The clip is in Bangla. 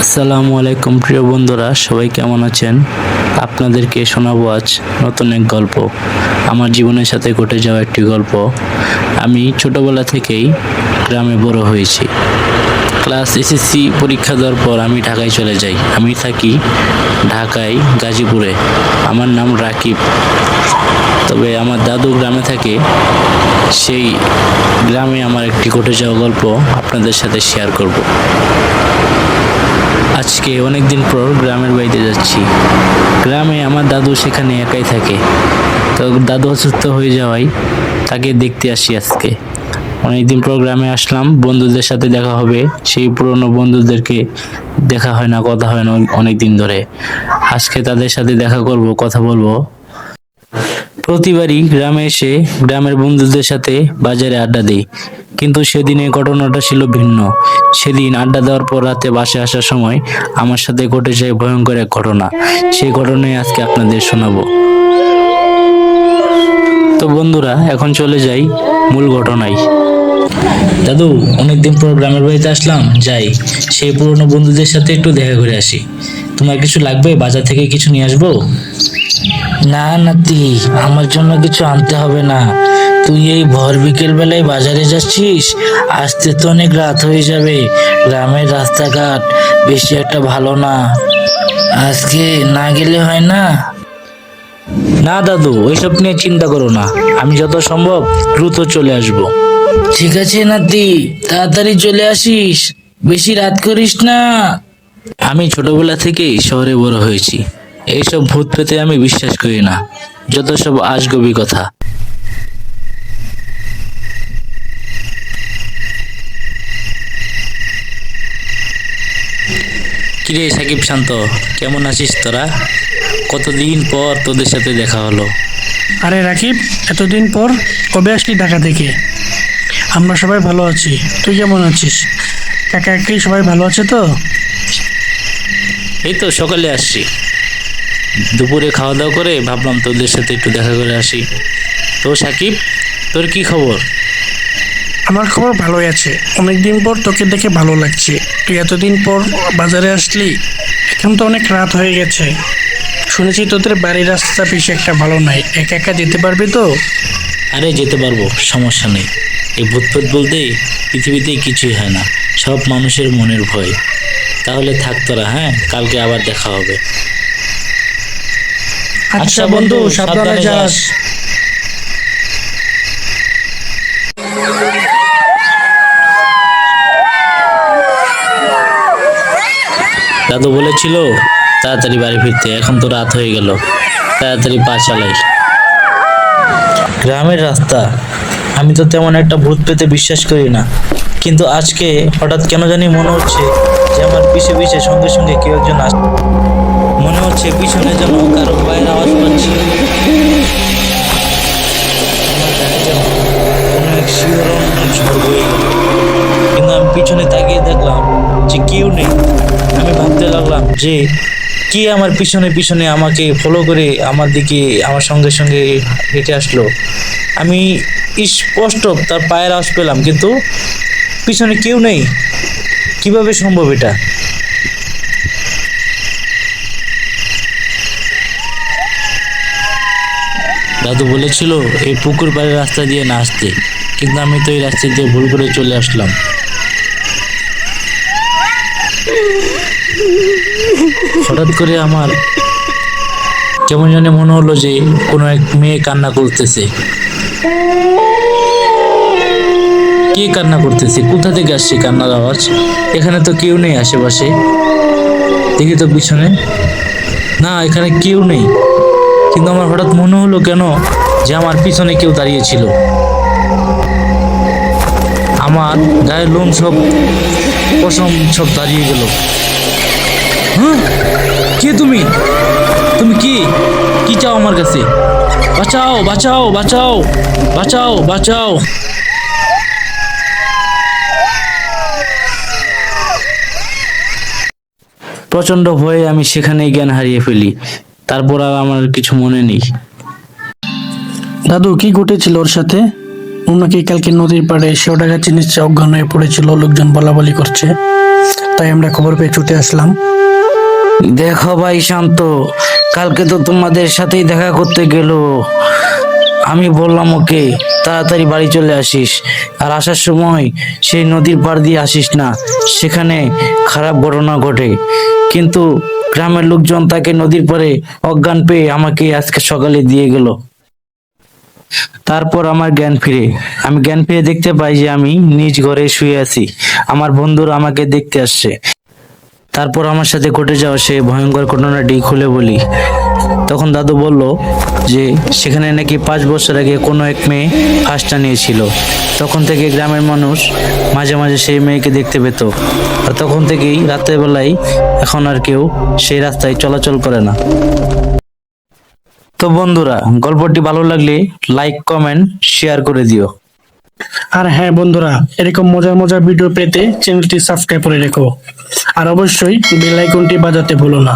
আসসালামু আলাইকুম, প্রিয় বন্ধুরা, সবাই কেমন আছেন? আপনাদেরকে শোনাবো আজ নতুন এক গল্প। আমার জীবনের সাথে ঘটে যাওয়া একটি গল্প। আমি ছোটবেলা থেকেই গ্রামে বড় হয়েছি। ক্লাস এসএসসি পরীক্ষা দেওয়ার পর আমি ঢাকায় চলে যাই। আমি থাকি ঢাকায় গাজীপুরে। আমার নাম রাকিব। তবে আমার দাদু গ্রামে থাকে, সেই গ্রামে আমার একটি ঘটে যাওয়া গল্প আপনাদের সাথে শেয়ার করব। আজকে অনেক দিন পর গ্রামের বাড়িতে যাচ্ছি। গ্রামে আমার দাদু সেখানে একাই থাকে। তো দাদু অসুস্থ হয়ে যাওয়ায় তাকে দেখতে আসি আজকে। অনেকদিন পর গ্রামে আসলাম, বন্ধুদের সাথে দেখা হবে। সেই পুরনো বন্ধুদেরকে দেখা হয় না, কথা হয় না অনেক দিন ধরে। আজকে তাদের সাথে দেখা করব, কথা বলব। প্রতিবারই গ্রামে এসে গ্রামের বন্ধুদের সাথে বাজারে আড্ডা দিই। কিন্তু সেদিনের ঘটনাটা ছিল ভিন্ন। সেদিন আড্ডা দেওয়ার পর রাতে বাসে আসার সময় আমার সাথে ঘটে যায় ভয়ঙ্কর এক ঘটনা। সেই ঘটনাই আজকে আপনাদের শোনাবো। তো বন্ধুরা, এখন চলে যাই মূল ঘটনায়। দাদু, অনেকদিন পর গ্রামের বাড়িতে আসলাম। যাই, সেই পুরনো বন্ধুদের সাথে একটু দেখা করে আসি। তোমার কিছু লাগবে? বাজার থেকে কিছু নিয়ে আসব? না নাতি, আমার জন্য কিছু আনতে হবে না। তুই এই ভর বিকেল বেলায় বাজারে যাচ্ছিস, আসতে তো অনেক রাত হয়ে যাবে। গ্রামের রাস্তাঘাট বেশি একটা ভালো না। আজকে না গেলে হয় না? না দাদু, ওইসব নিয়ে চিন্তা করো না। আমি যত সম্ভব দ্রুত চলে আসব। ঠিক আছে নাতি, তাড়াতাড়ি চলে আসিস। বেশি রাত করিস না। আমি ছোটবেলা থেকেই শহরে বড় হয়েছি। এইসব ভূত পেতে আমি বিশ্বাস করি না। যত সব আজগবি কথা। কিরে সাকিব শান্ত কেমন আছিস তোরা? কতদিন পর তোদের সাথে দেখা হলো? আরে রাকিব এতদিন পর কবে আসলি ঢাকা থেকে? আমরা সবাই ভালো আছি। তুই কেমন আছিস? কাকা কাকি সবাই ভালো আছে তো? এই তো সকালে আসছি। দুপুরে খাওয়া দাওয়া করে ভাবলাম তোদের সাথে একটু দেখা করে আসি। তো সাকিব তোর কি খবর? আমার খবর ভালোই আছে। অনেকদিন পর তোকে দেখে ভালো লাগছে। তুই এতদিন পর বাজারে আসলি এখন তো অনেক রাত হয়ে গেছে। শুনেছি তোদের বাড়ির রাস্তা বেশি একটা ভালো নাই। একা একা যেতে পারবি তো? আরে যেতে পারব সমস্যা নেই। এই ভূতপ্রেত বলতে পৃথিবীতে কিছুই হয় না। সব মানুষের মনের ভয়। তাহলে থাক তোরা হ্যাঁ? কালকে আবার দেখা হবে। আচ্ছা বন্ধু সাবধানে যাস। দাদু বলেছিল তাড়াতাড়ি বাড়ি ফিরতে। এখন তো রাত হয়ে গেল। তাড়াতাড়ি পা চালাই। গ্রামের রাস্তা। আমি তো তেমন একটা ভূত পেতে বিশ্বাস করি না। কিন্তু আজকে হঠাৎ কেন জানি মনে হচ্ছে যে আমার পিছে পিছে সঙ্গে সঙ্গে কেউ একজন আস মনে হচ্ছে পিছনে যেন কারও পায়ের আওয়াজ পাচ্ছি কিন্তু আমি পিছনে তাকিয়ে দেখলাম যে কেউ নেই। আমি ভাবতে লাগলাম যে কে আমার পিছনে পিছনে আমাকে ফলো করে আমার দিকে, আমার সঙ্গে সঙ্গে হেঁটে আসলো। আমি স্পষ্ট তার পায়ের আওয়াজ পেলাম, কিন্তু পিছনে কেউ নেই। কীভাবে সম্ভব এটা? দাদু বলেছিল, এই পুকুর পাড়ের রাস্তা দিয়ে না আসতে। কিন্তু আমি তো এই রাস্তা দিয়ে ভুল করে চলে আসলাম। হঠাৎ করে আমার কেমন জানি মনে হলো যে কোনো এক মেয়ে কান্না করতেছে। কে কান্না করতেছে? কোথা থেকে আসছে কান্নার আওয়াজ? এখানে তো কেউ নেই আশেপাশে। দেখি তো পিছনে। না, এখানে কেউ নেই। কিন্তু আমার হঠাৎ মনে হলো কেন যে আমার পিছনে কেউ দাঁড়িয়েছিল আমার গায়ের লোম সব পশম সব দাঁড়িয়ে গেল। হ্যাঁ? কে তুমি? তুমি কি? কি চাও আমার কাছে? বাঁচাও বাঁচাও বাঁচাও বাঁচাও বাঁচাও। প্রচণ্ড ভয়ে আমি সেখানেই জ্ঞান হারিয়ে ফেলি। তারপর আর আমার কিছু মনে নেই। দাদু কি ঘটেছিল ওর সাথে? ও নাকি কালকে নদীর পাড়ে সেও ডাকাতি নিচ্ছে অজ্ঞান হয়ে পড়েছিল লোকজন বলা বলি করছে। তাই আমরা খবর পেয়ে ছুটে আসলাম। দেখো ভাই শান্ত কালকে তো তোমাদের সাথেই দেখা করতে গেল। আমি বললাম ওকে তাড়াতাড়ি বাড়ি চলে আসিস। আর আসার সময় সেই নদীর পাড় দিয়ে আসিস না। সেখানে খারাপ ঘটনা ঘটে। কিন্তু গ্রামের লোকজন তাকে নদীর পারে অজ্ঞান পেয়ে আমাকে আজকে সকালে দিয়ে গেল। তারপর আমার জ্ঞান ফিরে। আমি জ্ঞান ফিরে দেখতে পাই যে আমি নিজ ঘরে শুয়ে আছি। আমার বন্ধুরা আমাকে দেখতে আসছে। তারপর আমার সাথে ঘটে যাওয়া সে ভয়ঙ্কর ঘটনাটি খুলে বলি। তখন দাদু বলল যে, সেখানে নাকি পাঁচ বছর আগে কোনো এক মেয়ে ফাঁসটা নিয়েছিল তখন থেকে গ্রামের মানুষ মাঝে মাঝে সেই মেয়েকে দেখতে পেত। আর তখন থেকেই রাতের বেলায় এখন আর কেউ সেই রাস্তায় চলাচল করে না। তো বন্ধুরা, গল্পটি ভালো লাগলে লাইক, কমেন্ট, শেয়ার করে দিও। আর হ্যাঁ বন্ধুরা, এরকম মজার মজার ভিডিও পেতে চ্যানেলটি সাবস্ক্রাইব করে রেখো। আর অবশ্যই বেল আইকনটি বাজাতে ভুলো না।